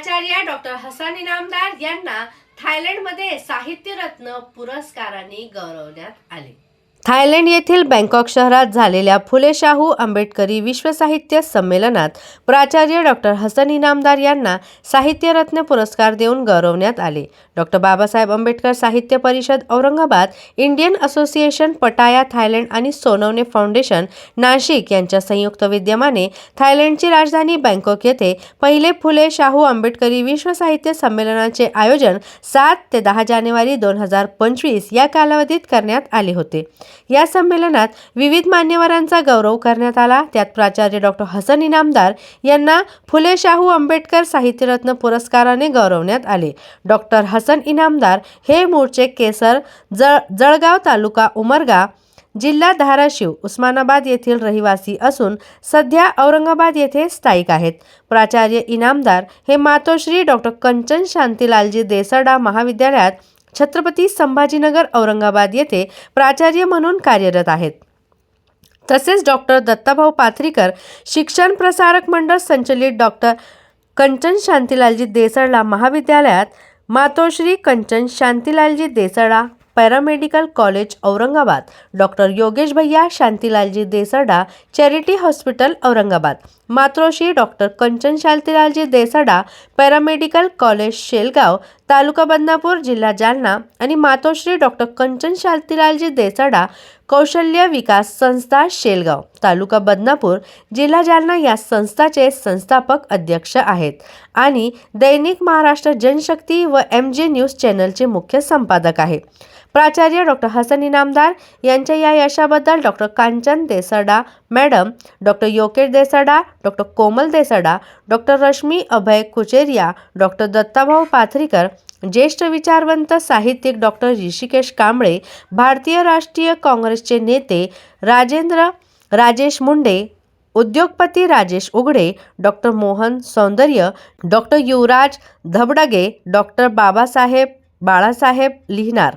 प्राचार्य डॉक्टर हसन इनामदार यांना थायलंडमध्ये साहित्यरत्न पुरस्काराने गौरवण्यात आले. थायलंड येथील बँकॉक शहरात झालेल्या फुले शाहू आंबेडकरी विश्व साहित्य संमेलनात प्राचार्य डॉक्टर हसन इनामदार यांना साहित्यरत्न पुरस्कार देऊन गौरवण्यात आले. डॉक्टर बाबासाहेब आंबेडकर साहित्य परिषद Aurangabad Indian association Pattaya Thailand आणि सोनवणे फाउंडेशन नाशिक यांच्या संयुक्त विद्यमाने थायलंडची राजधानी बँकॉक येथे पहिले फुले शाहू आंबेडकरी विश्व साहित्य संमेलनाचे आयोजन सात ते दहा जानेवारी दोन हजार पंचवीस या कालावधीत करण्यात आले होते. या संमेलनात विविध मान्यवरांचा गौरव करण्यात आला. त्यात प्राचार्य डॉक्टर हसन इनामदार यांना फुले शाहू आंबेडकर साहित्यरत्न पुरस्काराने गौरवण्यात आले. डॉक्टर हसन इनामदार हे मूळचे केसर जळ जळगाव तालुका उमरगा जिल्हा धाराशिव उस्मानाबाद येथील रहिवासी असून सध्या औरंगाबाद येथे स्थायिक आहेत. प्राचार्य इनामदार हे मातोश्री डॉक्टर कंचन शांतीलालजी देसरडा महाविद्यालयात छत्रपती संभाजीनगर औरंगाबाद येथे प्राचार्य म्हणून कार्यरत आहेत. तसेच डॉक्टर दत्ताभाऊ पाथरीकर शिक्षण प्रसारक मंडळ संचलित डॉक्टर कंचन शांतीलालजी देसरडा महाविद्यालयात Matoshri Kanchan Shantilalji Desarda paramedical college Aurangabad. Doctor Yogesh Bhaiya Shantilalji Desarda charity hospital Aurangabad. Matoshri doctor Kanchan Shantilalji Desarda paramedical college Shelgaon taluka Badnapur जिल्हा जालना आणि मातोश्री डॉक्टर कंचन शांतीलालजी देसाडा कौशल्य विकास संस्था शेलगाव तालुका बदनापूर जिल्हा जालना या संस्थाचे संस्थापक अध्यक्ष आहेत आणि दैनिक महाराष्ट्र जनशक्ती व एम जे न्यूज चॅनलचे मुख्य संपादक आहे प्राचार्य डॉक्टर हसन इनामदार यांच्या या यशाबद्दल doctor Kanchan Desarda madam doctor Yogesh Desarda doctor Komal Desarda doctor Rashmi Abhay Kucheria doctor Dattabhau Pathrikar ज्येष्ठ विचारवंत साहित्यिक डॉक्टर ऋषिकेश कांबळे भारतीय राष्ट्रीय काँग्रेसचे नेते राजेंद्र राजेश मुंडे उद्योगपती Rajesh Ughade doctor Mohan Saundarya doctor Yuvraj Dhabadge doctor Babasaheb Balasaheb लिहिणार.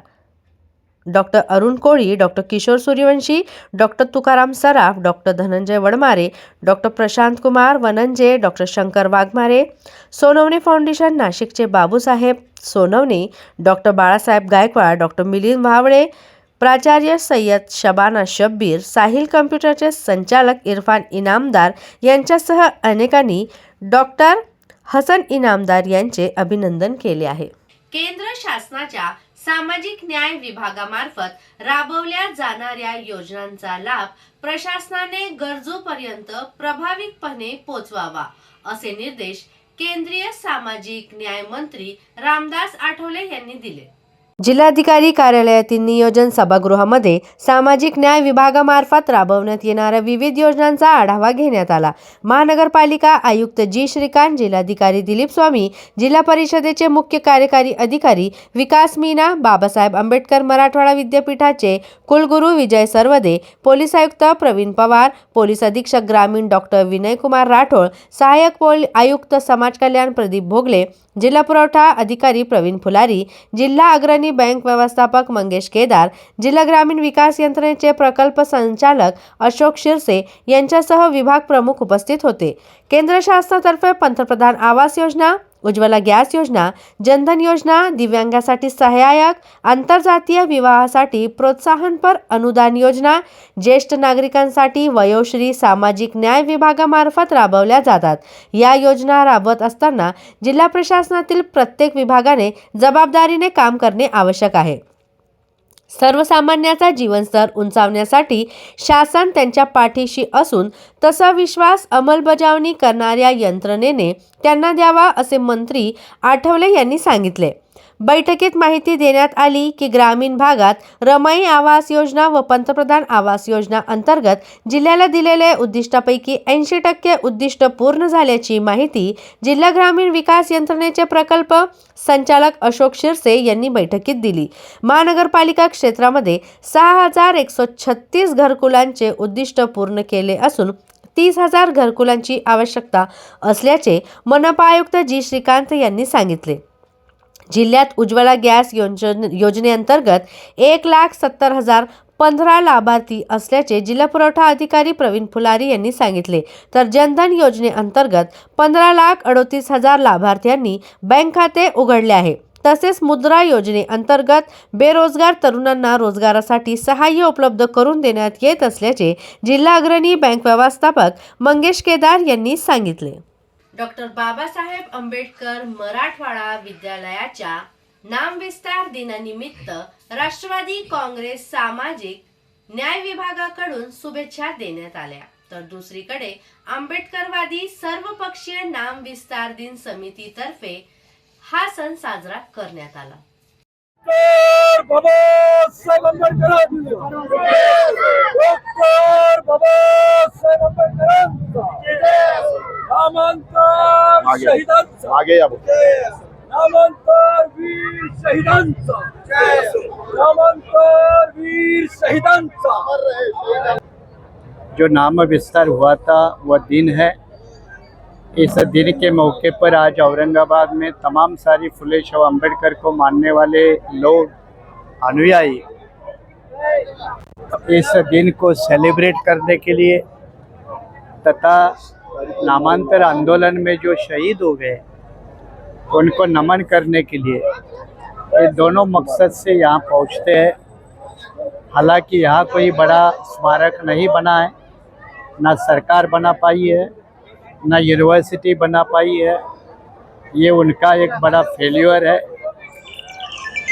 Doctor Arun Koli doctor Kishor Suryavanshi doctor Tukaram Saraf doctor Dhananjay Wadmare doctor Prashant Kumar Wananje doctor Shankar Waghmare Sonawane foundation नाशिकचे Babusaheb Sonawane doctor Balasaheb Gaikwad doctor Milind Bhawale प्राचार्य सय्यद शबाना शब्बीर साहिल कम्प्युटरचे संचालक इरफान इनामदार यांच्यासह अनेकांनी doctor Hasan Inamdar यांचे अभिनंदन केले आहे. केंद्र शासनाच्या सामाजिक न्याय विभागामार्फत राबवल्या जाणाऱ्या योजनांचा लाभ प्रशासनाने गरजूपर्यंत प्रभावीपणे पोचवावा असे निर्देश केंद्रीय सामाजिक न्याय मंत्री रामदास आठवले यांनी दिले. जिल्हाधिकारी कार्यालयातील नियोजन सभागृहामध्ये सामाजिक न्याय विभागामार्फत राबवण्यात येणाऱ्या विविध योजनांचा आढावा घेण्यात आला. महानगरपालिका आयुक्त जी. श्रीकांत जिल्हाधिकारी दिलीप स्वामी जिल्हा परिषदेचे मुख्य कार्यकारी अधिकारी विकास मीना बाबासाहेब आंबेडकर मराठवाडा विद्यापीठाचे कुलगुरू विजय सर्वदे पोलीस आयुक्त प्रवीण पवार पोलीस अधीक्षक ग्रामीण डॉक्टर विनयकुमार राठोड सहाय्यक पोल आयुक्त समाज कल्याण प्रदीप भोगले जिल्हा पुरवठा अधिकारी प्रवीण फुलारी जिल्हा अग्रणी बँक व्यवस्थापक मंगेश केदार जिल्हा ग्रामीण विकास यंत्रणेचे प्रकल्प संचालक अशोक शिरसे यांच्यासह विभाग प्रमुख उपस्थित होते. केंद्र शासनातर्फे पंतप्रधान आवास योजना उज्ज्वला गॅस योजना जनधन योजना दिव्यांगासाठी सहाय्यक आंतरजातीय विवाहासाठी प्रोत्साहनपर अनुदान योजना ज्येष्ठ नागरिकांसाठी वयोश्री सामाजिक न्याय विभागामार्फत राबवल्या जातात. या योजना राबवत असताना जिल्हा प्रशासनातील प्रत्येक विभागाने जबाबदारीने काम करणे आवश्यक आहे. सर्वसामान्याचा जीवनस्तर उंचावण्यासाठी शासन त्यांच्या पाठीशी असून तसा विश्वास अंमलबजावणी करणाऱ्या यंत्रणेने त्यांना द्यावा असे मंत्री आठवले यांनी सांगितले. बैठकीत माहिती देण्यात आली की ग्रामीण भागात रमाई आवास योजना व पंतप्रधान आवास योजना अंतर्गत जिल्ह्याला दिलेले उद्दिष्टापैकी ऐंशी टक्के उद्दिष्ट पूर्ण झाल्याची माहिती जिल्हा ग्रामीण विकास यंत्रणेचे प्रकल्प संचालक अशोक शिरसे यांनी बैठकीत दिली. महानगरपालिका क्षेत्रामध्ये सहा हजार एकशे छत्तीस घरकुलांचे उद्दिष्ट पूर्ण केले असून तीस हजार घरकुलांची आवश्यकता असल्याचे मनपा आयुक्त जी श्रीकांत यांनी सांगितले. जिल्ह्यात उज्ज्वला गॅस योजन योजनेअंतर्गत एक लाख सत्तर हजार पंधरा लाभार्थी असल्याचे जिल्हा पुरवठा अधिकारी प्रवीण फुलारी यांनी सांगितले. तर जनधन योजनेअंतर्गत पंधरा लाख अडोतीस हजार लाभार्थ्यांनी बँक खाते उघडले आहे. तसेच मुद्रा योजनेअंतर्गत बेरोजगार तरुणांना रोजगारासाठी सहाय्य उपलब्ध करून देण्यात येत असल्याचे जिल्हा अग्रणी बँक व्यवस्थापक मंगेश केदार यांनी सांगितले. डॉक्टर बाबासाहेब आंबेडकर मराठवाडा विद्यालयाच्या नामविस्तार दिनानिमित्त राष्ट्रवादी काँग्रेस सामाजिक न्याय विभागाकडून शुभेच्छा देण्यात आल्या तर दुसरीकडे आंबेडकरवादी सर्वपक्षीय नाम विस्तार दिन समितीतर्फे हा सण साजरा करण्यात आला आंबेडकर नामांतर मागे. शहीदांचा. मागे या भाऊ. नामांतर वीर शहीदांचा. नामांतर वीर शहीदांचा. जो नाम विस्तार हुआ था वह दिन है। इस दिन के मौके पर आज औरंगाबाद में तमाम सारी फुले शव अंबेडकर को मानने वाले लोग अनुयायी। इस दिन को सेलिब्रेट करने के लिए तथा नामांतर आंदोलन में जो शहीद हो गए, उनको नमन करने के लिए, ये दोनों मकसद से यहाँ पहुँचते हैं। हालाँकि यहाँ कोई बड़ा स्मारक नहीं बना है, ना सरकार बना पाई है, ना यूनिवर्सिटी बना पाई है। ये उनका एक बड़ा फेल्यूर है।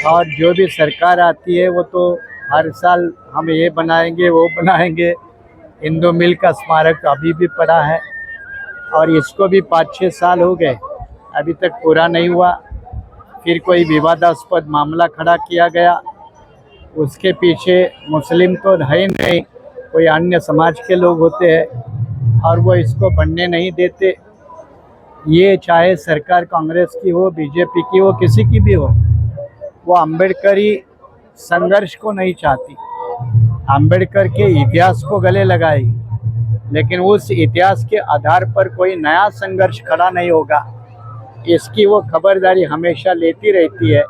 और जो भी सरकार आती है, वो तो हर साल हम ये बनाएँगे, वो बनाएँगे। हिंदू मिल का स्मारक अभी भी पड़ा है। और इसको भी पाँच छः साल हो गए। अभी तक पूरा नहीं हुआ। फिर कोई विवादास्पद मामला खड़ा किया गया। उसके पीछे मुस्लिम तो है नहीं, कोई अन्य समाज के लोग होते हैं और वो इसको बनने नहीं देते। ये चाहे सरकार कांग्रेस की हो, बीजेपी की हो, किसी की भी हो, वो अम्बेडकरी संघर्ष को नहीं चाहती। अंबेडकर के इतिहास को गले लगाएगी लेकिन उस इतिहास के आधार पर कोई नया संघर्ष खड़ा नहीं होगा। इसकी वो खबरदारी हमेशा लेती रहती है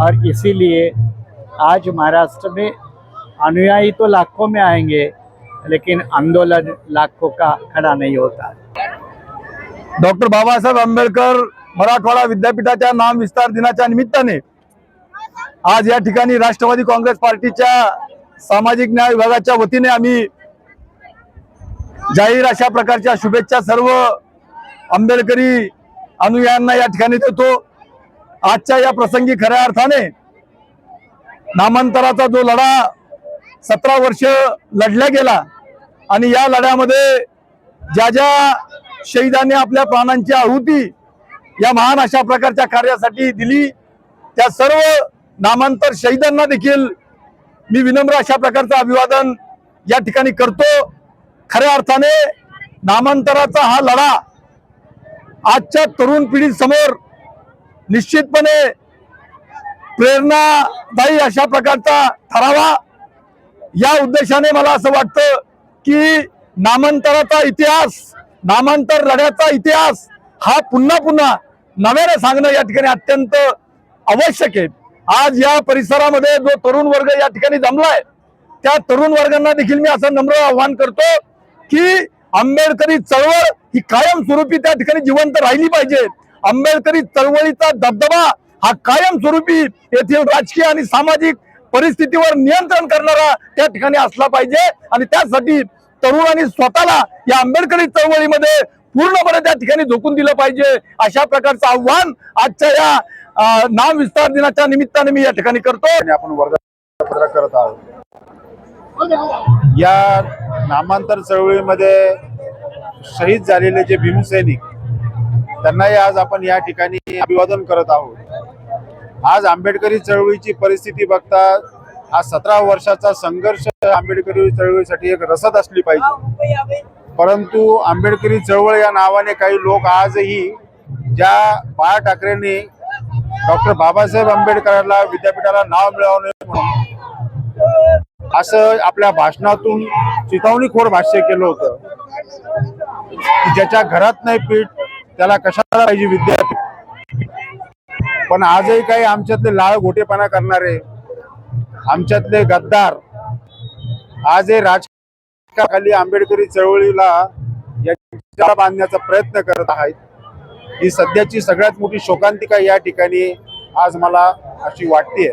और इसीलिए आज महाराष्ट्र में अनुयायी तो लाखों में आएँगे, लेकिन आंदोलन लाखों का खड़ा नहीं होता। डॉक्टर बाबासाहेब आंबेडकर मराठवाडा विद्यापीठाच्या नाम विस्तार दिनाच्या निमित्ताने आज या राष्ट्रवादी काँग्रेस पार्टीच्या सामाजिक न्याय वतीने आम्ही जाहीर अशा प्रकारच्या शुभेच्छा सर्व आंबेडकरी अनुयायांना या ठिकाणी देतो. आजच्या या प्रसंगी खऱ्या अर्थाने नामांतराचा जो लढा सतरा वर्ष लढला गेला आणि या लढ्यामध्ये ज्या ज्या शहीदांनी आपल्या प्राणांची आहुती या महान अशा प्रकारच्या कार्यासाठी दिली त्या सर्व नामांतर शहीदांना देखील मी विनम्र अशा प्रकारचं अभिवादन या ठिकाणी करतो. खऱ्या अर्थाने नामांतराचा हा लढा आजच्या तरुण पिढीसमोर निश्चितपणे प्रेरणादायी अशा प्रकारचा ठरावा या उद्देशाने मला असं वाटतं की नामांतराचा इतिहास नामांतर लढ्याचा इतिहास हा पुन्हा पुन्हा नव्याने सांगणं या ठिकाणी अत्यंत आवश्यक आहे. आज या परिसरामध्ये जो तरुण वर्ग या ठिकाणी जमलाय त्या तरुण वर्गांना देखील मी असं नम्र आव्हान करतो की आंबेडकरी चळवळ ही कायमस्वरूपी त्या ठिकाणी जिवंत राहिली पाहिजे. आंबेडकरी चळवळीचा दबदबा हा कायमस्वरूपी येथील राजकीय आणि सामाजिक परिस्थितीवर नियंत्रण करणारा त्या ठिकाणी असला पाहिजे. आणि त्यासाठी तरुणांनी स्वतःला या आंबेडकरी चळवळीमध्ये पूर्णपणे त्या ठिकाणी झोकून दिलं पाहिजे. अशा प्रकारचं आव्हान आजच्या या नाम विस्तार दिनाच्या निमित्ताने मी या ठिकाणी करतो. आणि आपण वर्धापत्र करत आहोत. या नामांतर चळवळीमध्ये शहीद झालेले जे भीमसैनिक त्यांनाही आज आपण या ठिकाणी अभिवादन करत आहोत. आज आंबेडकरी चळवळीची परिस्थिती बघता हा सतरा वर्षाचा संघर्ष आंबेडकरी चळवळीसाठी एक रसद असली पाहिजे. परंतु आंबेडकरी चळवळ या नावाने काही लोक आजही ज्या बाळा ठाकरेंनी डॉक्टर बाबासाहेब आंबेडकरांना विद्यापीठाला नाव मिळवणे म्हणून असं आपल्या भाषणातून चितावणीखोर भाष्य केलं होतं. की ज्याच्या घरात नाही पीठ त्याला कशाला पाहिजे विद्यापीठ? पण आजही काही आमच्यातले लाळ घोटेपणा करणारे आमच्यातले गद्दार आजही राजकारणाखाली आंबेडकरी चळवळीला या बांधण्याचा प्रयत्न करत आहेत. ही सध्याची सगळ्यात मोठी शोकांतिका या ठिकाणी आज मला अशी वाटते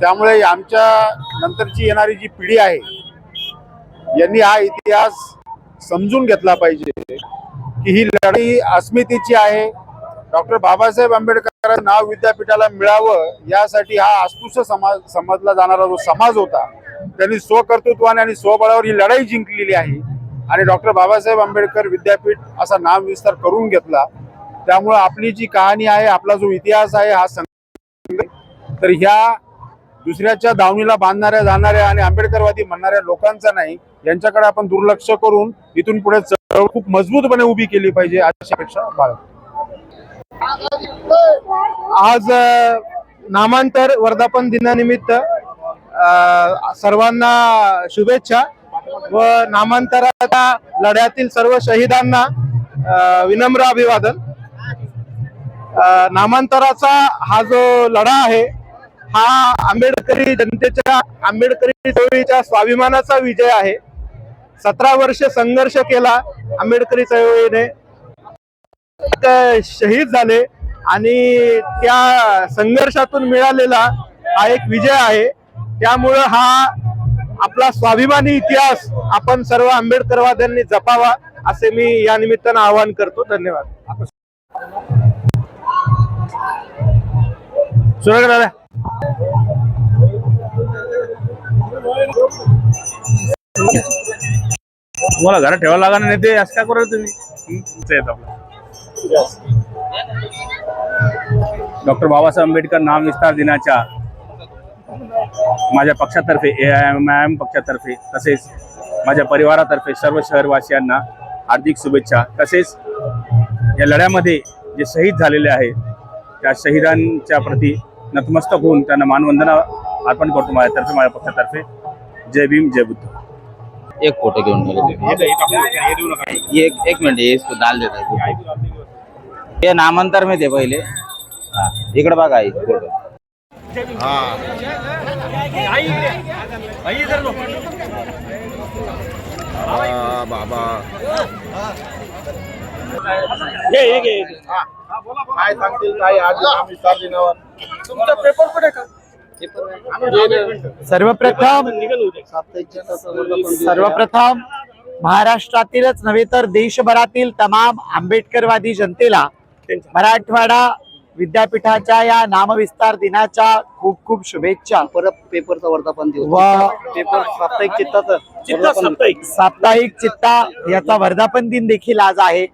त्यामुळे आमच्या नंतरची येणारी जी पिढी आहे यांनी हा इतिहास समजून घेतला पाहिजे की ही लढाई अस्मितेची आहे. डॉक्टर बाबासाहेब आंबेडकर नाव विद्यापीठाला मिळावं यासाठी हा अस्पृश्य समाज समजला जाणारा जो समाज होता त्यांनी स्वकर्तृत्वाने आणि स्वबळावर ही लढाई जिंकलेली आहे. आणि डॉक्टर बाबासाहेब आंबेडकर विद्यापीठ असा नाम विस्तार करून घेतला. त्यामुळे आपली जी कहाणी आहे आपला जो इतिहास आहे हा संघ तर ह्या दुसऱ्याच्या दावणीला बांधणाऱ्या जाणाऱ्या आणि आंबेडकरवादी म्हणणाऱ्या लोकांचा नाही यांच्याकडे आपण दुर्लक्ष करून इथून पुढे चळवळ खूप मजबूतपणे उभी केली पाहिजे अशी अपेक्षा बाळगतो. आज नामांतर वर्धापन दिनानिमित्त सर्वांना शुभेच्छा व नामांतराच्या लढ्यातील सर्व शहीदांना विनम्र अभिवादन. नामांतराचा हा जो लढा आहे हा आंबेडकरी जनतेच्या आंबेडकरी चळवळीच्या स्वाभिमानाचा विजय आहे. सतरा वर्ष संघर्ष केला आंबेडकरी चळवळीने. शहीद झाले आणि त्या संघर्षातून मिळालेला हा एक विजय आहे. त्यामुळं हा आपला स्वाभिमानी इतिहास आपण सर्व आंबेडकरवाद्यांनी जपावा असे मी या निमित्तानं आवाहन करतो. धन्यवाद. सुरक्षा दादा. तुम्हाला घरात ठेवायला लागणार नाही ते असं काय करू तुम्ही? डॉक्टर बाबासाहेब आंबेडकर नाम विस्तार दिनाच्या माझ्या पक्षातर्फे A I M I M पक्षातर्फे तसेच माझ्या परिवारातर्फे सर्व शहरवासियांना हार्दिक शुभेच्छा. तसेच या लढ्यामध्ये जे शहीद झालेले आहेत त्या शहीदांच्या प्रती नतमस्तक होऊन त्यांना मानवंदना अर्पण करतो माझ्यातर्फे माझ्या पक्षातर्फे जय भीम जय बुद्ध। एक फ़ोटो घेऊन ये एक एक मिनिट ये इसको डाल देता है। हे नामांतर में दे पहिले। हा इकडे बघा आई फ़ोटो। काय सांगतील काय आज दिनावर सर्वप्रथम सर्वप्रथम महाराष्ट्रातीलच नव्हे तर देशभरातील तमाम आंबेडकरवादी जनतेला मराठवाडा विद्यापीठाच्या या नामविस्तार दिनाच्या खूप खूप शुभेच्छा. परत पेपरचा वर्धापन दिवस. व पेपर साप्ताहिक चित्ताचं साप्ताहिक चित्ता याचा वर्धापन दिन देखील आज आहे.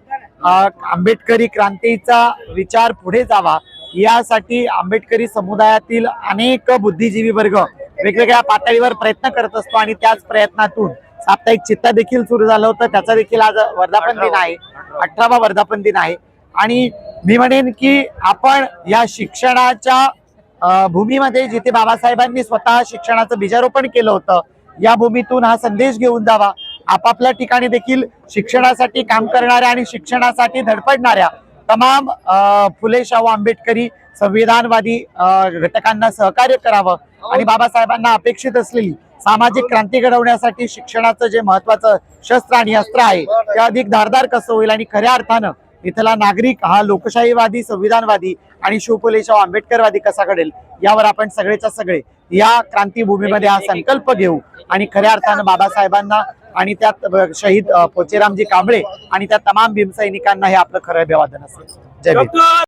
हा आंबेडकरी क्रांतीचा विचार पुढे जावा. यासाठी आंबेडकरी समुदायातील अनेक बुद्धिजीवी वर्ग वेगवेगळ्या पातळीवर प्रयत्न करत असतो आणि त्याच प्रयत्नातून साप्ताहिक चित्ता देखील सुरू झालं होतं. त्याचा देखील आज वर्धापन दिन आहे. अठरावा वर्धापन दिन आहे. आणि मी म्हणेन की आपण या शिक्षणाच्या भूमीमध्ये जिथे बाबासाहेबांनी स्वतः शिक्षणाचं बीजारोपण केलं होतं या भूमीतून हा संदेश घेऊन जावा. आपापल्या ठिकाणी देखील शिक्षणासाठी काम करणाऱ्या आणि शिक्षणासाठी धडपडणाऱ्या तमाम फुले शाहू आंबेडकरी संविधानवादी घटकांना सहकार्य करावं आणि बाबासाहेबांना अपेक्षित असलेली सामाजिक क्रांती घडवण्यासाठी शिक्षणाचं जे महत्वाचं शस्त्र आणि अस्त्र आहे ते अधिक धारदार कसं होईल आणि खऱ्या अर्थानं इथला नागरिक हा लोकशाहीवादी संविधानवादी आणि शिवफुले शाहू आंबेडकरवादी कसा घडेल यावर आपण सगळेच्या सगळे या क्रांतीभूमीमध्ये हा संकल्प घेऊ आणि खऱ्या अर्थानं बाबासाहेबांना आणि त्यात शहीद पोचेरामजी कांबळे आणि त्या तमाम भीमसैनिकांना हे आपलं खरं अभिवादन असेल. जय भीम.